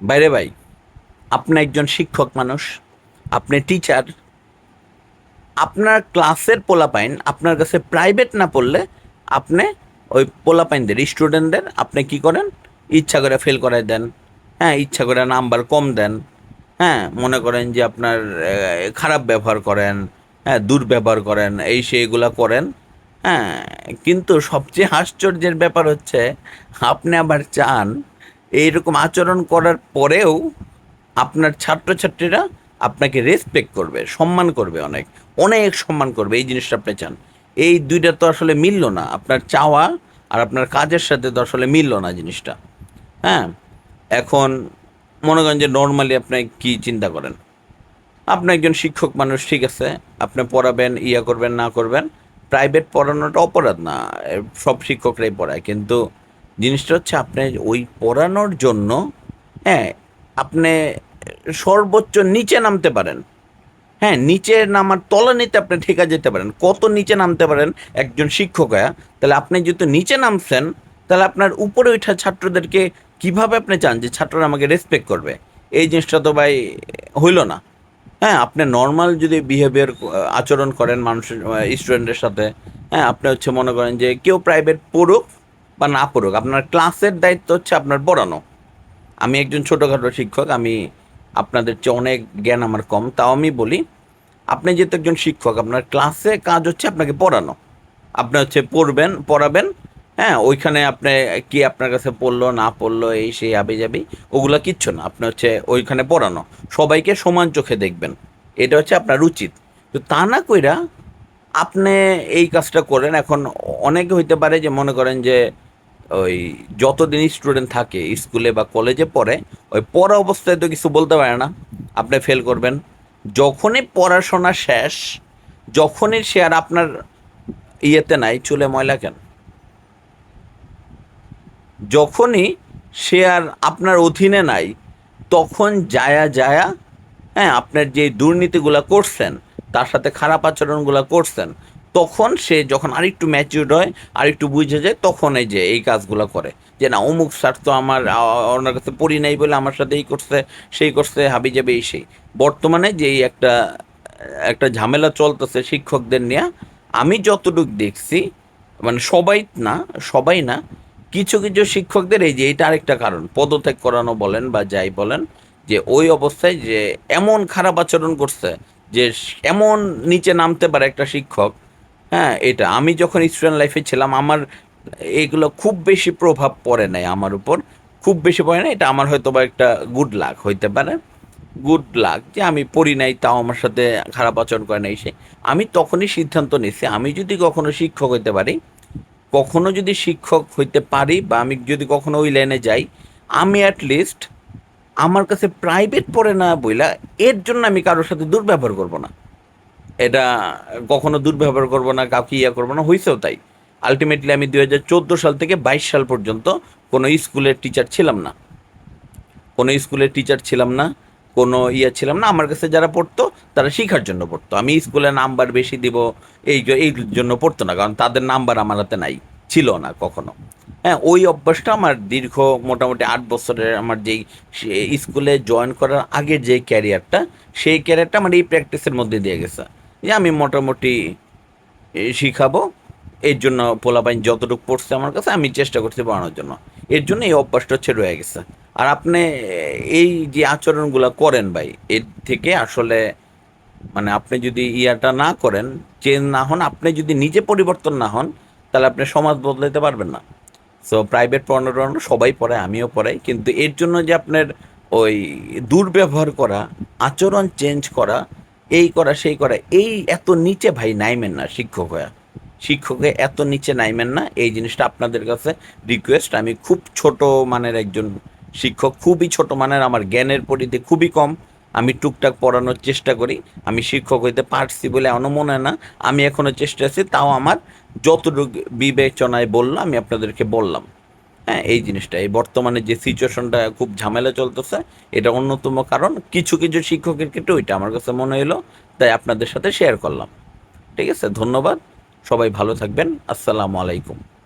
বাইরে ভাই আপনি একজন শিক্ষক মানুষ, আপনি টিচার আপনার ক্লাসের পোলাপাইন আপনার কাছে প্রাইভেট না পড়লে আপনি ওই পোলাপাইনদের স্টুডেন্টদের আপনি কি করেন? ইচ্ছা করে ফেল করায় দেন। হ্যাঁ ইচ্ছা করে নাম্বার কম দেন। হ্যাঁ মনে করেন যে আপনার খারাপ ব্যবহার করেন। হ্যাঁ দুর্ব্যবহার করেন, এই সেইগুলা করেন। হ্যাঁ কিন্তু সবচেয়ে আশ্চর্যের ব্যাপার হচ্ছে, আপনি আবার চান এইরকম আচরণ করার পরেও আপনার ছাত্রছাত্রীরা আপনাকে রেসপেক্ট করবে, সম্মান করবে অনেক অনেক সম্মান করবে, এই জিনিসটা আপনি চান। এই দুইটা তো আসলে মিলল না, আপনার চাওয়া আর আপনার কাজের সাথে তো আসলে মিলল না জিনিসটা। হ্যাঁ এখন মনে করেন যে নর্মালি আপনি কি চিন্তা করেন? আপনি একজন শিক্ষক মানুষ, ঠিক আছে, আপনি পড়াবেন, ইয়া করবেন, না করবেন প্রাইভেট পড়ানোটা অপরাধ না, সব শিক্ষকরাই পড়ায়, কিন্তু জিনিসটা হচ্ছে আপনি ওই পড়ানোর জন্য হ্যাঁ আপনি সর্বোচ্চ নিচে নামতে পারেন। হ্যাঁ নিচে নামার তলানিতে আপনি ঠেকা যেতে পারেন। কত নিচে নামতে পারেন একজন শিক্ষক হয়ে, তাহলে আপনি যেহেতু নিচে নামছেন, তাহলে আপনার উপরে ওঠা ছাত্রদেরকে কীভাবে আপনি চান যে ছাত্ররা আমাকে রেসপেক্ট করবে? এই জিনিসটা তো ভাই হইল না। হ্যাঁ আপনি নর্মাল যদি বিহেভিয়ার আচরণ করেন মানুষের স্টুডেন্টের সাথে হ্যাঁ আপনি হচ্ছে মনে করেন যে কেউ প্রাইভেট পড়ুক বা না পড়ুক, আপনার ক্লাসের দায়িত্ব হচ্ছে আপনার পড়ানো। আমি একজন ছোটোখাটো শিক্ষক, আমি আপনাদের চেয়ে অনেক জ্ঞান আমার কম, তাও আমি বলি, আপনি যেহেতু একজন শিক্ষক, আপনার ক্লাসে কাজ হচ্ছে আপনাকে পড়ানো। আপনি হচ্ছে পড়বেন, পড়াবেন হ্যাঁ ওইখানে আপনি কি আপনার কাছে পড়ল, না পড়ল, এই, সেই আবে যাবি ওগুলো কিচ্ছু না, আপনি হচ্ছে ওইখানে পড়ানো। সবাইকে সমান চোখে দেখবেন, এটা হচ্ছে আপনার উচিত। তো তা না কইরা আপনি এই কাজটা করেন, এখন অনেকে হইতে পারে যে মনে করেন যে ওই যতদিন স্টুডেন্ট থাকে, স্কুলে বা কলেজে পড়ে, ওই পড়া অবস্থায় তো কিছু বলতে পারে না। আপনি ফেল করবেন। যখনই পড়াশোনা শেষ, যখনই সে আর আপনার ইয়েতে নাই, চুলে ময়লা কেন? যখনই সে আর আপনার অধীনে নাই, তখন যায়া যায়া হ্যাঁ আপনার যে দুর্নীতিগুলো করছেন, তার সাথে খারাপ আচরণগুলো করছেন তখন সে যখন আরেকটু ম্যাচিউর্ড হয়, আরেকটু বুঝে যায়, তখন এই যে এই কাজগুলো করে। যে না, অমুক স্যার তো আমার ওনার কাছে পড়ি নাই বলে আমার সাথে এই করছে, সেই করছে, হাবি যাবে এই সেই। বর্তমানে যে একটা একটা ঝামেলা চলতেছে শিক্ষকদের নিয়ে, আমি যতটুকু দেখছি মানে সবাই না সবাই না, কিছু কিছু শিক্ষকদের এই যে এটা আরেকটা কারণ, পদত্যাগ করানো বলেন বা যাই বলেন, যে ওই অবস্থায় যে এমন খারাপ আচরণ করছে, যে এমন নিচে নামতে পারে একটা শিক্ষক হ্যাঁ এটা আমি যখন স্টুডেন্ট লাইফে ছিলাম, আমার এগুলো খুব বেশি প্রভাব পড়ে নাই আমার উপর। খুব বেশি পড়ে না এটা আমার হয়তো বা একটা গুড লাক হইতে পারে। গুড লাক যে আমি পড়ি নাই, তাও আমার সাথে খারাপ আচরণ করে নাই সে। আমি তখনই সিদ্ধান্ত নিছি আমি যদি কখনো শিক্ষক হইতে পারি, কখনো যদি শিক্ষক হইতে পারি বা আমি যদি কখনো ওই লাইনে যাই, আমি অ্যাট লিস্ট আমার কাছে প্রাইভেট পড়ে না বইলা, এর জন্য আমি কারোর সাথে দুর্ব্যবহার করব না। এটা কখনো দুর্ব্যবহার করব না, কাউকে ইয়া করব না হয়েছেও তাই। আলটিমেটলি আমি দুই হাজার চোদ্দ সাল থেকে বাইশ সাল পর্যন্ত কোনো স্কুলের টিচার ছিলাম না। কোনো স্কুলের টিচার ছিলাম না, কোনো ইয়ে ছিলাম না। আমার কাছে যারা পড়তো, তারা শেখার জন্য পড়তো। আমি স্কুলে নাম্বার বেশি দিব, এই এই জন্য পড়তো না, কারণ তাদের নাম্বার আমার হাতে নাই, ছিল না কখনো। হ্যাঁ ওই অভ্যাসটা আমার দীর্ঘ মোটামুটি আট বছরের আমার যেই স্কুলে জয়েন করার আগের যে ক্যারিয়ারটা সেই ক্যারিয়ারটা আমার এই প্র্যাকটিসের মধ্যে দিয়ে গেছে। যে আমি মোটামুটি শিখাবো। এর জন্য পোলা পোলাপাইন যতটুকু পড়ছে আমার কাছে, আমি চেষ্টা করছি পড়ানোর জন্য। এর জন্য এই অভ্যাসটা হচ্ছে রয়ে গেছে। আর আপনি এই যে আচরণগুলো করেন ভাই, এর থেকে আসলে মানে আপনি যদি ইয়াটা না করেন, চেঞ্জ না হন, আপনি যদি নিজে পরিবর্তন না হন, তাহলে আপনি সমাজ বদলাতে পারবেন না। সো প্রাইভেট পড়ানো টড়ানো সবাই পড়ায় আমিও পড়াই। কিন্তু এর জন্য যে আপনার ওই দুর্ব্যবহার করা, আচরণ চেঞ্জ করা এই করা, সেই করা। এই এত নিচে, ভাই, নাইমেন না, শিক্ষক হয়ে। শিক্ষকে এত নিচে নাইমেন না। এই জিনিসটা আপনাদের কাছে রিকোয়েস্ট আমি খুব ছোট মানের একজন শিক্ষক, খুবই ছোট মানের। আমার জ্ঞানের পরিধি খুবই কম। আমি টুকটাক পড়ানোর চেষ্টা করি। আমি শিক্ষক হইতে পারছি বলে এমনও মনে হয় না। আমি এখনও চেষ্টা আছি। তাও আমার যতটুকু বিবেচনায় বলল আমি আপনাদেরকে বললাম। হ্যাঁ এই জিনিসটা। এই বর্তমানে যে সিচুয়েশনটা খুব ঝামেলা চলতেছে, এটা অন্যতম কারণ। কিছু কিছু শিক্ষকের ক্ষেত্রে ওইটা আমার কাছে মনে এলো তাই আপনাদের সাথে শেয়ার করলাম। ঠিক আছে, ধন্যবাদ। সবাই ভালো থাকবেন। আসসালামু আলাইকুম।